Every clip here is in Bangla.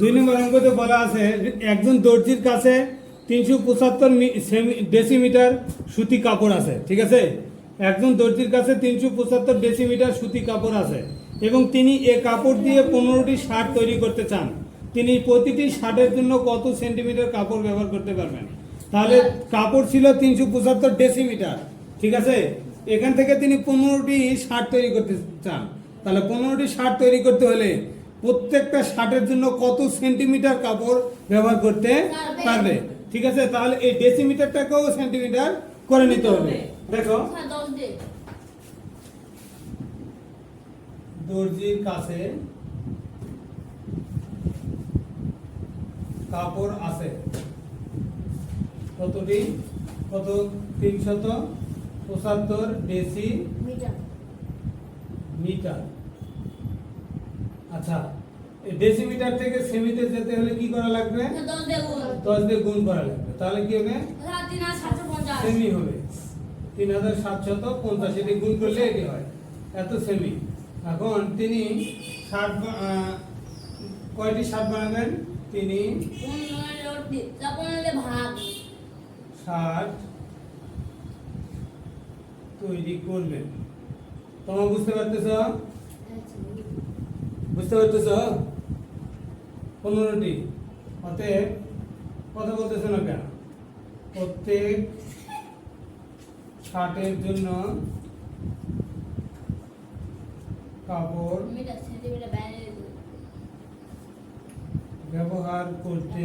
দুই নম্বর অঙ্কতে বলা আছে একজন দর্জির কাছে তিনশো পঁচাত্তর ডেসিমিটার সুতি কাপড় আছে, ঠিক আছে? একজন দর্জির কাছে তিনশো পঁচাত্তর ডেসিমিটার সুতি কাপড় আছে এবং তিনি এ কাপড় দিয়ে পনেরোটি শার্ট তৈরি করতে চান। তিনি প্রতিটি শার্টের জন্য কত সেন্টিমিটার কাপড় ব্যবহার করতে পারবেন? তাহলে কাপড় ছিল তিনশো পঁচাত্তর ডেসিমিটার, ঠিক আছে? এখান থেকে তিনি পনেরোটি শার্ট তৈরি করতে চান। তাহলে পনেরোটি শার্ট তৈরি করতে হলে প্রত্যেকটা শার্টের জন্য কত সেন্টিমিটার কাপড় ব্যবহার করতে পারবে। ঠিক আছে তাহলে এই ডেসিমিটারটাকেও সেন্টিমিটার করে নিতে হবে। দেখো। হ্যাঁ দর্জির কাছে কাপড় আছে। কতটি? কত? তিনশত পঁচাত্তর ডেসি মিটার। মিটার। আচ্ছা ডেসিমিটার থেকে সেমিতে যেতে হলে কি করা লাগবে? দশ দিয়ে গুণ করা লাগবে। তাহলে কি হবে? পঞ্চাশ। সেমি হবে। তিন হাজার সাতশত পঞ্চাশ এটি গুণ করলে এটি হয়। এত সেমি এখন তিনি ষাট কয়টি ষাট বানাবেন? তিনি ষাট তৈরি করবেন। তোমার বুঝতে পারতেছ? বুঝতে পনেরোটি। অতএব কথা বলতেছ না কেন? প্রত্যেক ষাটের জন্য কাপড় ব্যবহার করতে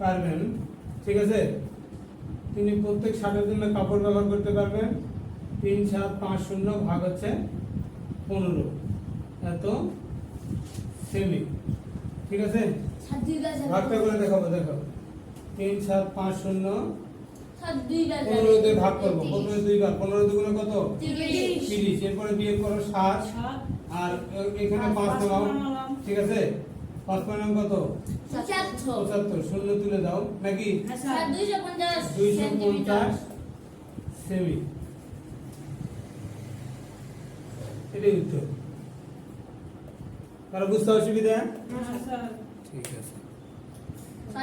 পারবেন। ঠিক আছে? তিনি প্রত্যেক ষাটের জন্য কাপড় ব্যবহার করতে পারবেন। তিন সাত পাঁচ শূন্য ভাগ হচ্ছে পনেরো। এত সেমি। ঠিক আছে? দুই ভাগটা করে দেখাবো দেখো তিন সাত পাঁচ শূন্য দুই পনেরো দিয়ে ভাগ করব। প্রথমে দুইবার পনেরো দুগুণে কত? তিরিশ। এরপরে বিয়োগ করো সাত। আর এখানে পাঁচ নামাও ঠিক আছে? পাঁচ নাম কত? পঁচাত্তর। শূন্য তুলে দাও। নাকি? পঞ্চাশ। দুইশো পঞ্চাশ সেমি। এটাই উত্তর। কারও বুঝতে অসুবিধা? ঠিক আছে।